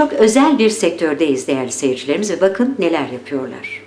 çok özel bir sektördeyiz değerli seyircilerimiz ve bakın neler yapıyorlar.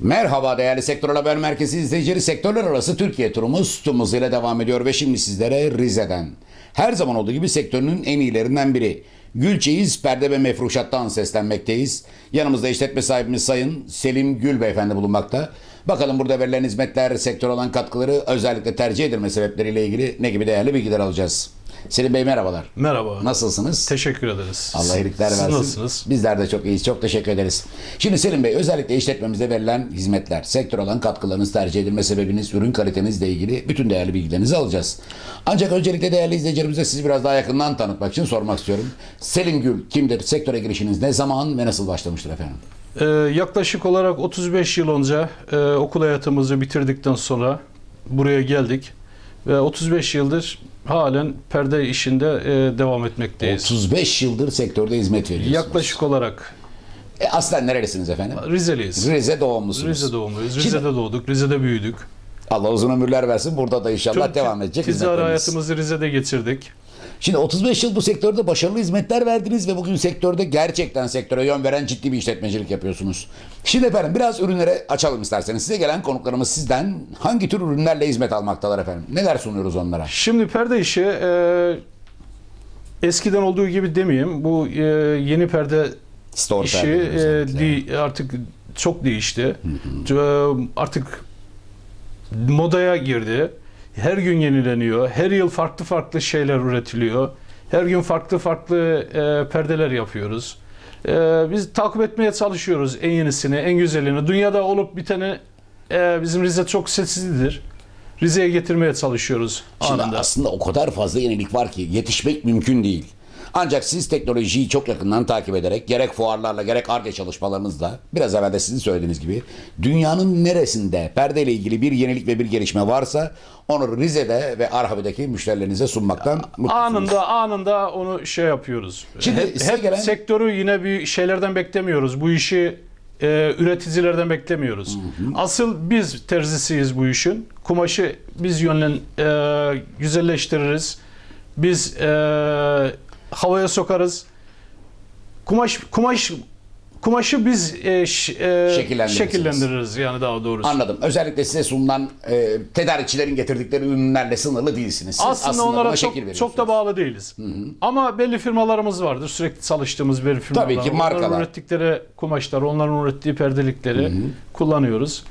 Merhaba değerli Sektör Haber Merkezi izleyicileri. Sektörler arası Türkiye turumuz tüm hızıyla devam ediyor ve şimdi sizlere Rize'den. Her zaman olduğu gibi sektörünün en iyilerinden biri. Gülçeyiz Perde ve Mefruşat'tan seslenmekteyiz. Yanımızda işletme sahibimiz Sayın Selim Gül Beyefendi bulunmakta. Bakalım burada verilen hizmetler, sektör olan katkıları, özellikle tercih edilme sebepleriyle ilgili ne gibi değerli bilgiler alacağız. Selim Bey merhabalar. Merhaba. Nasılsınız? Teşekkür ederiz. Allah iyilikler Siz versin. nasılsınız? Bizler de çok iyiyiz. Çok teşekkür ederiz. Şimdi Selim Bey özellikle işletmemize verilen hizmetler, sektör olan katkılarınız, tercih edilme sebebiniz, ürün kalitenizle ilgili bütün değerli bilgilerinizi alacağız. Ancak öncelikle değerli izleyicilerimize sizi biraz daha yakından tanıtmak için sormak istiyorum. Selim Gül kimdir? Sektöre girişiniz ne zaman ve nasıl başlamıştır efendim? Ee, yaklaşık olarak 35 yıl önce e, okul hayatımızı bitirdikten sonra buraya geldik. Ve 35 yıldır halen perde işinde e, devam etmekteyiz. 35 yıldır sektörde hizmet veriyorsunuz. Yaklaşık olarak E, aslen nerelisiniz efendim? Rizeliyiz. Rize doğumlusunuz. Rize doğumluyuz. Şimdi- Rize'de doğduk, Rize'de büyüdük. Allah uzun ömürler versin. Burada da inşallah Tüm devam edecek Ticari hayatımızı Rize'de geçirdik. Şimdi 35 yıl bu sektörde başarılı hizmetler verdiniz ve bugün sektörde gerçekten sektöre yön veren ciddi bir işletmecilik yapıyorsunuz. Şimdi efendim biraz ürünlere açalım isterseniz. Size gelen konuklarımız sizden hangi tür ürünlerle hizmet almaktalar efendim? Neler sunuyoruz onlara? Şimdi perde işi e, eskiden olduğu gibi demeyeyim. Bu e, yeni perde Store işi e, di- artık çok değişti. E, Artık modaya girdi. Her gün yenileniyor. Her yıl farklı farklı şeyler üretiliyor. Her gün farklı farklı e, perdeler yapıyoruz. E, biz takip etmeye çalışıyoruz en yenisini, en güzelini. Dünyada olup biteni e, bizim Rize çok sessizdir. Rize'ye getirmeye çalışıyoruz Şimdi anında. aslında o kadar fazla yenilik var ki yetişmek mümkün değil. Ancak siz teknolojiyi çok yakından takip ederek gerek fuarlarla gerek ARGE çalışmalarınızla biraz evvel de sizin söylediğiniz gibi dünyanın neresinde perdeyle ilgili bir yenilik ve bir gelişme varsa onu Rize'de ve Arhavi'deki müşterilerinize sunmaktan mutlusunuz. Anında anında onu şey yapıyoruz. Şimdi hep hep gelen- sektörü yine bir şeylerden beklemiyoruz. Bu işi e, üreticilerden beklemiyoruz. Asıl biz terzisiyiz bu işin. Kumaşı biz yönlen e, güzelleştiririz. Biz e, havaya sokarız. Kumaş kumaş kumaşı biz e, ş- e, Şekillendirirsiniz. şekillendiririz yani daha doğrusu. Anladım. Özellikle size sunulan e, tedarikçilerin getirdikleri ürünlerle sınırlı değilsiniz. Siz Aslında, onlara çok, veriyorsunuz. çok da bağlı değiliz. Ama belli firmalarımız vardır. Sürekli çalıştığımız belli firmalar. Tabii ki, markalar. Onların ürettikleri kumaşlar, onların ürettiği perdelikleri kullanıyoruz.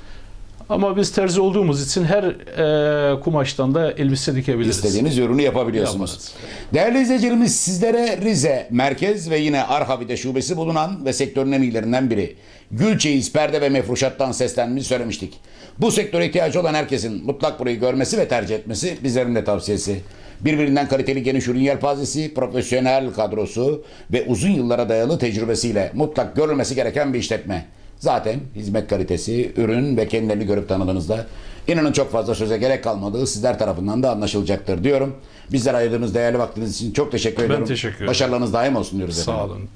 Ama biz terzi olduğumuz için her e, kumaştan da elbise dikebiliriz. İstediğiniz ürünü yapabiliyorsunuz. Yaparız. Değerli izleyicilerimiz sizlere Rize merkez ve yine Arhavi'de şubesi bulunan ve sektörün en iyilerinden biri Gülçeyiz Perde ve Mefruşat'tan seslenmeyi söylemiştik. Bu sektöre ihtiyacı olan herkesin mutlak burayı görmesi ve tercih etmesi bizlerin de tavsiyesi. Birbirinden kaliteli geniş ürün yelpazesi, profesyonel kadrosu ve uzun yıllara dayalı tecrübesiyle mutlak görülmesi gereken bir işletme. Zaten hizmet kalitesi, ürün ve kendilerini görüp tanıdığınızda inanın çok fazla söze gerek kalmadığı sizler tarafından da anlaşılacaktır diyorum. Bizlere ayırdığınız değerli vaktiniz için çok teşekkür ediyorum. teşekkür ederim. Başarılarınız daim olsun diyoruz efendim. Sağ olun.